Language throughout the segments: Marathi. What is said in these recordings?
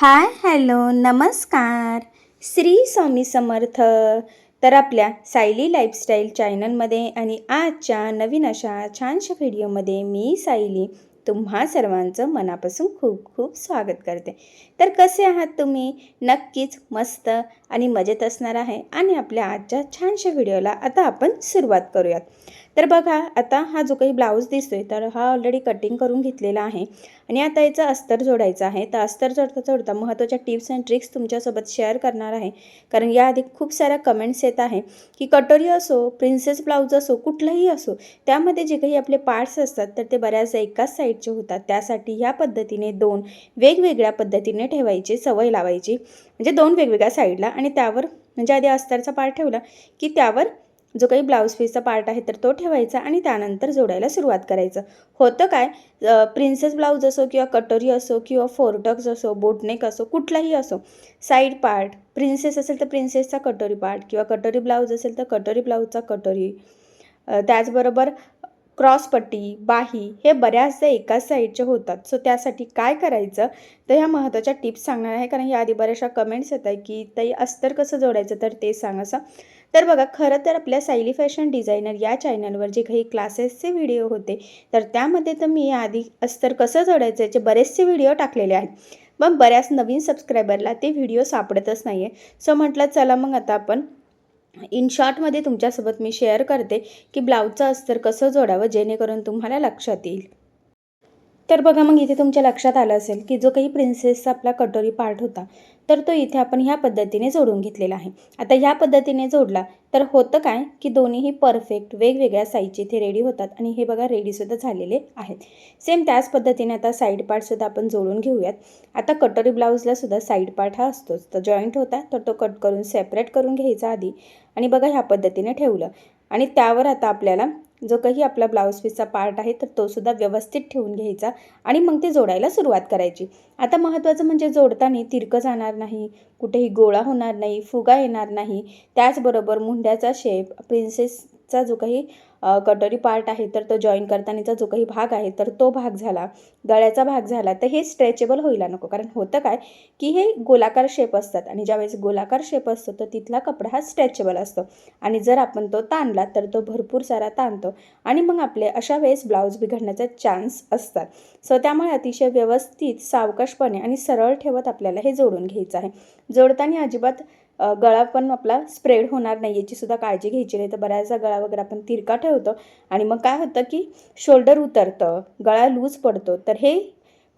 हाय हॅलो नमस्कार. श्री स्वामी समर्थ. तर आपल्या सायली लाईफस्टाईल चॅनलमध्ये आणि आजच्या नवीन अशा छानशा व्हिडिओमध्ये मी सायली तुम्हा सर्वांचं मनापासून खूप खूप स्वागत करते. तर कसे आहात तुम्ही? नक्कीच मस्त आणि मजेत असणार आहे. आणि आपल्या आजच्या छानशा व्हिडिओला आता आपण सुरुवात करूयात. तर बघा आता हा जो काही ब्लाऊज दिसतोय तर हा ऑलरेडी कटिंग करून घेतलेला आहे. आणि आता याचं अस्तर जोडायचं आहे. तर अस्तर जोडता जोडता महत्त्वाच्या टिप्स अँड ट्रिक्स तुमच्यासोबत शेअर करणार आहे. कारण याआधी खूप साऱ्या कमेंट्स येत आहे की कटोरी असो प्रिन्सेस ब्लाऊज असो कुठलंही असो त्यामध्ये जे काही आपले पार्ट्स असतात तर ते बऱ्याचदा एकाच साईडचे होतात. त्यासाठी ह्या पद्धतीने दोन वेगवेगळ्या पद्धतीने ठेवायची सवय लावायची. म्हणजे दोन वेगवेगळ्या साईडला आणि त्यावर म्हणजे आधी अस्तरचा पार्ट ठेवला की त्यावर जो काही ब्लाऊज पीसचा पार्ट आहे तर तो ठेवायचा आणि त्यानंतर जोडायला सुरुवात करायचं. होतं काय? प्रिन्सेस ब्लाऊज असो किंवा कटोरी असो किंवा फोरटक्स असो बोटनेक असो कुठलाही असो साईड पार्ट प्रिन्सेस असेल तर प्रिन्सेसचा कटोरी पार्ट किंवा कटोरी ब्लाऊज असेल तर कटोरी ब्लाऊजचा कटोरी त्याचबरोबर क्रॉसपट्टी बाही हे बऱ्याचदा एकाच साईडचे होतात. सो त्यासाठी काय करायचं? तर ह्या महत्त्वाच्या टिप्स सांगणार आहे. कारण याआधी बऱ्याचशा कमेंट्स येत आहे की ताई अस्तर कसं जोडायचं? तर ते सांग असं. तर बघा खरं तर आपल्या सायली फॅशन डिझायनर या चॅनलवर जे काही क्लासेसचे व्हिडिओ होते तर त्यामध्ये तर मी आधी अस्तर कसं जोडायचं याचे बरेचसे व्हिडिओ टाकलेले आहेत. मग बऱ्याच नवीन सबस्क्रायबरला ते व्हिडिओ सापडतच नाही आहे सो म्हटलं चला मग आता आपण इन शॉर्टमध्ये तुमच्यासोबत मी शेअर करते की ब्लाऊजचं अस्तर कसं जोडावं जेणेकरून तुम्हाला लक्षात येईल. तर बघा मग इथे तुमच्या लक्षात आलं असेल की जो काही प्रिन्सेसचा आपला कटोरी पार्ट होता तर तो इथे आपण ह्या पद्धतीने जोडून घेतलेला आहे. आता ह्या पद्धतीने जोडला तर होतं काय की दोन्हीही परफेक्ट वेगवेगळ्या साईजचे इथे रेडी होतात आणि हे बघा रेडीसुद्धा झालेले आहेत. सेम त्याच पद्धतीने आता साईड पार्टसुद्धा आपण जोडून घेऊयात. आता कटोरी ब्लाऊजलासुद्धा साईड पार्ट हा असतोच. तर जॉईंट होता तर तो कट करून सेपरेट करून घ्यायचा आधी. आणि बघा ह्या पद्धतीने ठेवलं. आणि त्यावर आता आपल्याला जो काही आपला ब्लाऊज पीसचा पार्ट आहे तर तो सुद्धा व्यवस्थित ठेवून घ्यायचा आणि मग ते जोडायला सुरुवात करायची. आता महत्त्वाचं म्हणजे जोडताना तिरकं जाणार नाही कुठेही गोळा होणार नाही फुगा येणार नाही. त्याचबरोबर मुंड्याचा शेप प्रिन्सेस चा जो काही कटोरी पार्ट आहे तर तो जॉईन करतानाचा जो काही भाग आहे तर तो भाग झाला. गळ्याचा भाग झाला. तर हे स्ट्रेचेबल व्हायला नको. कारण होतं काय? की हे गोलाकार शेप असतात. आणि ज्यावेळेस गोलाकार शेप असतो तर तिथला कपडा हा स्ट्रेचेबल असतो. आणि जर आपण तो ताणला तर तो भरपूर सारा ताणतो. आणि मग आपले अशा वेळेस ब्लाऊज बिघडण्याचा चान्स असतात. सो त्यामुळे अतिशय व्यवस्थित सावकाशपणे आणि सरळ ठेवत आपल्याला हे जोडून घ्यायचं आहे. जोडताना अजिबात गळा पण आपला स्प्रेड होणार नाही याची सुद्धा काळजी घ्यायची नाही. तर बऱ्याचदा गळा वगैरे आपण तिरका ठेवतो आणि मग काय होतं की शोल्डर उतरतं गळा लूज पडतो. तर हे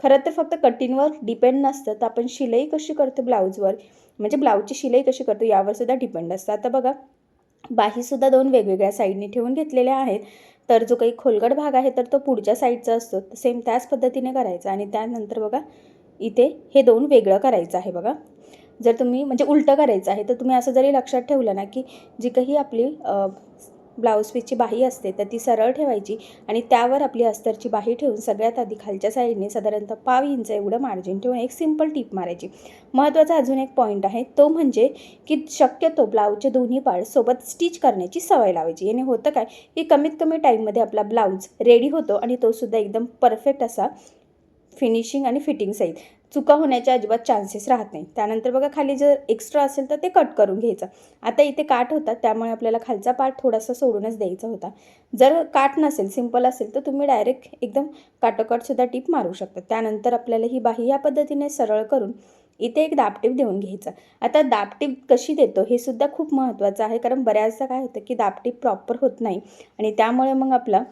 खरं तर फक्त कटिंगवर डिपेंड नसतं. तर आपण शिलाई कशी करतो ब्लाऊजवर? म्हणजे ब्लाऊजची शिलाई कशी करतो यावर सुद्धा डिपेंड असतं. आता बघा बाहीसुद्धा दोन वेगवेगळ्या साईडने ठेवून घेतलेल्या आहेत. तर जो काही खोलगट भाग आहे तर तो पुढच्या साईडचा असतो. सेम त्याच पद्धतीने करायचा. आणि त्यानंतर बघा इथे हे दोन वेगळं करायचं आहे बघा. जर तुम्ही म्हणजे उलटं करायचं आहे तर तुम्ही असं जरी लक्षात ठेवलं ना की जी काही आपली ब्लाऊज पीसची बाही असते तर ती सरळ ठेवायची आणि त्यावर आपली अस्तरची बाही ठेवून सगळ्यात आधी खालच्या साईडने साधारणतः पाव इंच एवढं मार्जिन ठेवून एक सिंपल टीप मारायची. महत्त्वाचा अजून एक पॉईंट आहे तो म्हणजे की शक्यतो ब्लाऊजचे दोन्ही पार्ट सोबत स्टिच करण्याची सवय लावायची. याने होतं काय की कमीत कमी टाईममध्ये आपला ब्लाऊज रेडी होतो आणि तो सुद्धा एकदम परफेक्ट असा फिनिशिंग आणि फिटिंग सहित चुका होण्याच्या अजिबात चान्सेस राहत नाही त्यानंतर बघा खाली जर एक्स्ट्रा असेल तर ते कट करून घ्यायचं. आता इथे काठ होता त्यामुळे आपल्याला खालचा पार्ट थोडासा सोडूनच द्यायचा होता. जर काठ नसेल सिंपल असेल तर तुम्ही डायरेक्ट एकदम काटोकाटसुद्धा टीप मारू शकता. त्यानंतर आपल्याला ही बाही या पद्धतीने सरळ करून इथे एक दाबटीप देऊन घ्यायचं. आता दाबटीप कशी देतो हे सुद्धा खूप महत्त्वाचं आहे. कारण बऱ्याचदा काय होतं की दाबटीप प्रॉपर होत नाही. आणि त्यामुळे मग आपलं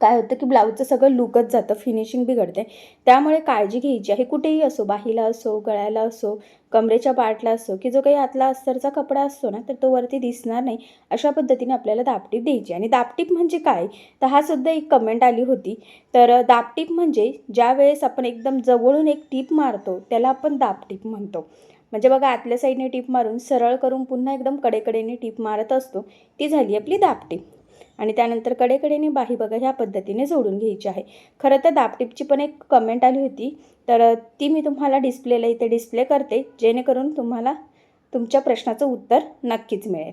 काय होतं की ब्लाऊजचं सगळं लुकच जातं फिनिशिंग बिघडते. त्यामुळे काळजी घ्यायची आहे. कुठेही असो बाहीला असो गळ्याला असो कमरेच्या पार्टला असो की जो काही आतला अस्तरचा कपडा असतो ना तर तो वरती दिसणार नाही अशा पद्धतीने आपल्याला दापटीप द्यायची. आणि दापटीप म्हणजे काय? तर हा सुद्धा एक कमेंट आली होती. तर दापटीप म्हणजे ज्या वेळेस आपण एकदम जवळून एक टीप मारतो त्याला आपण दापटीप म्हणतो. म्हणजे बघा आतल्या साईडने टीप मारून सरळ करून पुन्हा एकदम कडेकडेने टीप मारत असतो ती झाली आपली दापटीप. आणि त्यानंतर कडेकडेने बाही बघा ह्या पद्धतीने जोडून घ्यायची आहे. खरं तर दापटिपची पण एक कमेंट आली होती. तर ती मी तुम्हाला डिस्प्लेला इथे डिस्प्ले करते जेणेकरून तुम्हाला तुमच्या प्रश्नाचं उत्तर नक्कीच मिळेल.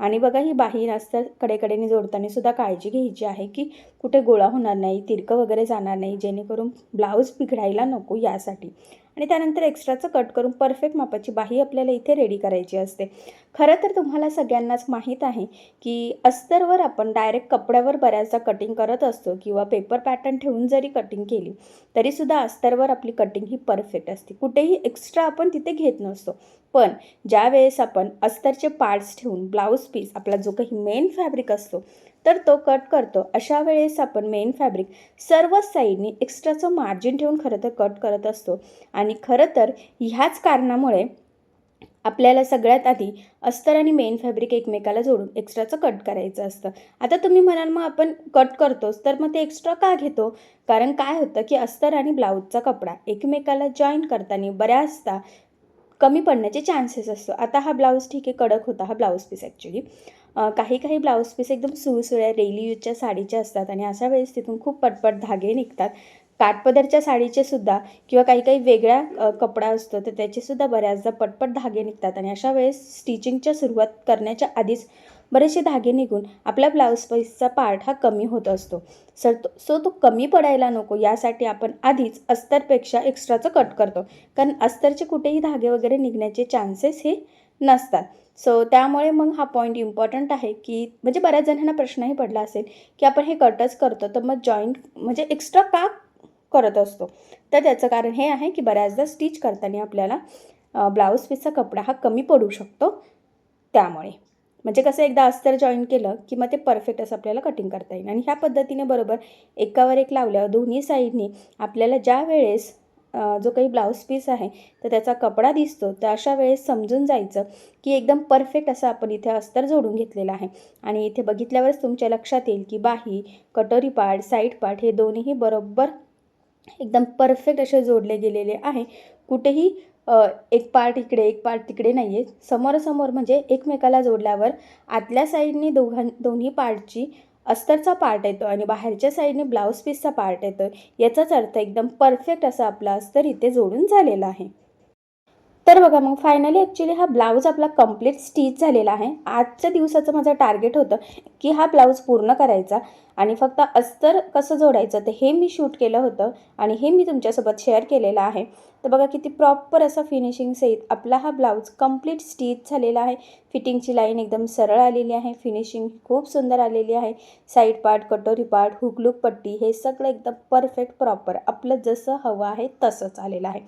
आणि बघा ही बाही नसतं कडेकडेने जोडताना सुद्धा काळजी घ्यायची आहे की कुठे गोळा होणार नाही तिरकं वगैरे जाणार नाही जेणेकरून ब्लाऊज बिघडायला नको यासाठी. आणि त्यानंतर एक्स्ट्राचं कट करून परफेक्ट मापाची बाही आपल्याला इथे रेडी करायची असते. खरं तर तुम्हाला सगळ्यांनाच माहीत आहे की अस्तरवर आपण डायरेक्ट कपड्यावर बऱ्याचदा कटिंग करत असतो किंवा पेपर पॅटर्न ठेवून जरी कटिंग केली तरीसुद्धा अस्तरवर आपली कटिंग ही परफेक्ट असते. कुठेही एक्स्ट्रा आपण तिथे घेत नसतो. पण ज्या वेळेस आपण अस्तरचे पार्ट्स ठेवून ब्लाऊज पीस आपला जो काही मेन फॅब्रिक असतो तर तो कट करतो. अशा वेळेस आपण मेन फॅब्रिक सर्व साईडनी एक्स्ट्राचं मार्जिन ठेवून खरं तर कट करत असतो. आणि खरं तर ह्याच कारणामुळे आपल्याला सगळ्यात आधी अस्तर आणि मेन फॅब्रिक एकमेकाला जोडून एक्स्ट्राचं कट करायचं असतं. आता तुम्ही म्हणाल मग आपण कट करतोच तर मग ते एक्स्ट्रा का घेतो? कारण काय होतं की अस्तर आणि ब्लाऊजचा कपडा एकमेकाला जॉईन करताना बऱ्याचदा कमी पडण्याचे चान्सेस असतो. आता हा ब्लाऊज ठीक आहे कडक होता हा ब्लाऊज पीस ॲक्च्युली काही काही ब्लाऊज पीस एकदम सुळसुळ्या डेली यूजच्या साडीच्या असतात आणि अशा वेळेस तिथून खूप पटपट धागे निघतात. काठपदरच्या साडीचे सुद्धा किंवा काही काही वेगळा कपडा असतो तर त्याचेसुद्धा बऱ्याचदा पटपट धागे निघतात आणि अशा वेळेस स्टिचिंगच्या सुरुवात करण्याच्या आधीच बरेचसे धागे निघून आपला ब्लाऊज पीसचा पार्ट हा कमी होत असतो. सर तो सो तो कमी पडायला नको यासाठी आपण आधीच अस्तरपेक्षा एक्स्ट्राचं कट करतो. कारण अस्तरचे कुठेही धागे वगैरे निघण्याचे चान्सेस हे नसतात. सो त्यामुळे मग हा पॉईंट इम्पॉर्टंट आहे की म्हणजे बऱ्याच जणांना प्रश्नही पडला असेल की आपण हे कटच करतो तर मग जॉईंट म्हणजे एक्स्ट्रा का करत असतो? तर त्याचं कारण हे आहे की बऱ्याचदा स्टिच करताना आपल्याला ब्लाऊज पीसचा कपडा हा कमी पडू शकतो. त्यामुळे. म्हणजे कसं एकदा अस्तर जॉईन केलं की मग ते परफेक्ट असं आपल्याला कटिंग करता येईल. आणि ह्या पद्धतीने बरोबर एकावर एक लावल्यावर दोन्ही साईडनी आपल्याला ज्या वेळेस जो काही ब्लाऊज पीस आहे तर त्याचा कपडा दिसतो तर अशा वेळेस समजून जायचं की एकदम परफेक्ट असं आपण इथे अस्तर जोडून घेतलेलं आहे. आणि इथे बघितल्यावरच तुमच्या लक्षात येईल की बाही कटोरी पार्ट साईड पार्ट हे दोन्हीही बरोबर एकदम परफेक्ट असे जोडले गेलेले आहे. कुठेही एक पार्ट इकडे एक पार्ट तिकडे नाही आहे समोरासमोर म्हणजे एकमेकाला जोडल्यावर आतल्या साईडनी दोघां दोन्ही पार्टची अस्तरचा पार्ट येतो आणि बाहेरच्या साईडने ब्लाऊज पीसचा पार्ट येतो याचाच अर्थ एकदम परफेक्ट असा आपला अस्तर इथे जोडून झालेला आहे. तर बघा मग फायनली ॲक्च्युली हा ब्लाऊज आपला कंप्लीट स्टिच झालेला आहे. आजच्या दिवसाचं माझं टार्गेट होतं की हा ब्लाऊज पूर्ण करायचा. आणि फक्त अस्तर कसं जोडायचं तर हे मी शूट केलं होतं आणि हे मी तुमच्यासोबत शेअर केलेलं आहे. तर बघा किती प्रॉपर असा फिनिशिंग सहित आपला हा ब्लाऊज कंप्लीट स्टिच झालेला आहे. फिटिंगची लाईन एकदम सरळ आलेली आहे. फिनिशिंग खूप सुंदर आलेली आहे. साईड पार्ट कटोरी पार्ट हुकलूक पट्टी हे सगळं एकदम परफेक्ट प्रॉपर आपलं जसं हवं आहे तसंच आलेलं आहे.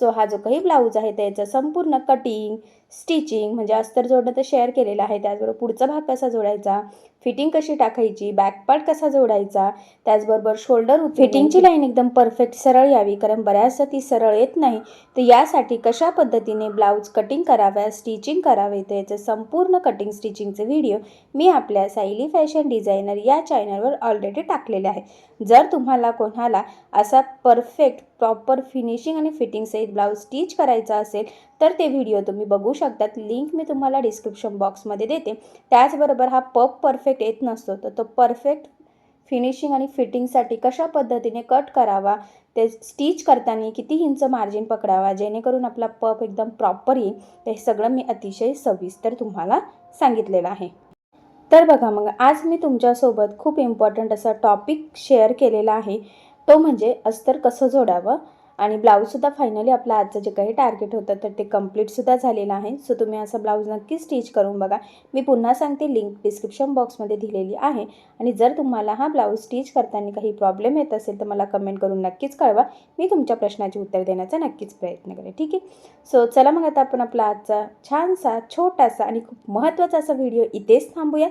सो हा जो काही ब्लाऊज आहे त्याचं संपूर्ण कटिंग स्टिचिंग म्हणजे अस्तर जोडणं तर शेअर केलेलं आहे. त्याचबरोबर पुढचा भाग कसा जोडायचा? फिटिंग कशी टाकायची बॅकपार्ट कसा जोडायचा त्याचबरोबर शोल्डर फिटिंगची लाईन एकदम परफेक्ट सरळ यावी कारण बऱ्याचदा ती सरळ येत नाही. तर यासाठी कशा पद्धतीने ब्लाऊज कटिंग कराव्या स्टिचिंग करावे तर याचं संपूर्ण कटिंग स्टिचिंगचे व्हिडिओ मी आपल्या सायली फॅशन डिझायनर या चॅनलवर ऑलरेडी टाकलेले आहे जर तुम्हाला कोणाला असा परफेक्ट प्रॉपर फिनिशिंग आणि फिटिंगसहित ब्लाऊज स्टिच करायचा असेल तर ते व्हिडिओ तुम्ही बघू शकतात. लिंक मी तुम्हाला डिस्क्रिप्शन बॉक्समध्ये देते. त्याचबरोबर हा पप परफेक्ट येत नसतो तर तो परफेक्ट फिनिशिंग आणि फिटिंगसाठी कशा पद्धतीने कट करावा ते स्टिच करताना किती इंच मार्जिन पकडावा जेणेकरून आपला पप एकदम प्रॉपर येईल ते सगळं मी अतिशय सविस्तर तुम्हाला सांगितलेलं आहे. तर बघा मग आज मी तुमच्यासोबत खूप इम्पॉर्टंट असा टॉपिक शेअर केलेला आहे. तो म्हणजे अस्तर कसं जोडावं? आणि ब्लाऊजसुद्धा फायनली आपला आजचं जे काही टार्गेट होतं तर ते कम्प्लीटसुद्धा झालेलं आहे. सो तुम्ही असा ब्लाऊज नक्की स्टिच करून बघा. मी पुन्हा सांगते लिंक डिस्क्रिप्शन बॉक्समध्ये दिलेली आहे. आणि जर तुम्हाला हा ब्लाऊज स्टिच करताना काही प्रॉब्लेम येत असेल तर मला कमेंट करून नक्कीच कळवा. मी तुमच्या प्रश्नाचे उत्तर देण्याचा नक्कीच प्रयत्न करेन. ठीक आहे? सो चला मग आता आपण आपला आजचा छानसा छोटासा आणि खूप महत्त्वाचा असा व्हिडिओ इथेच थांबूयात.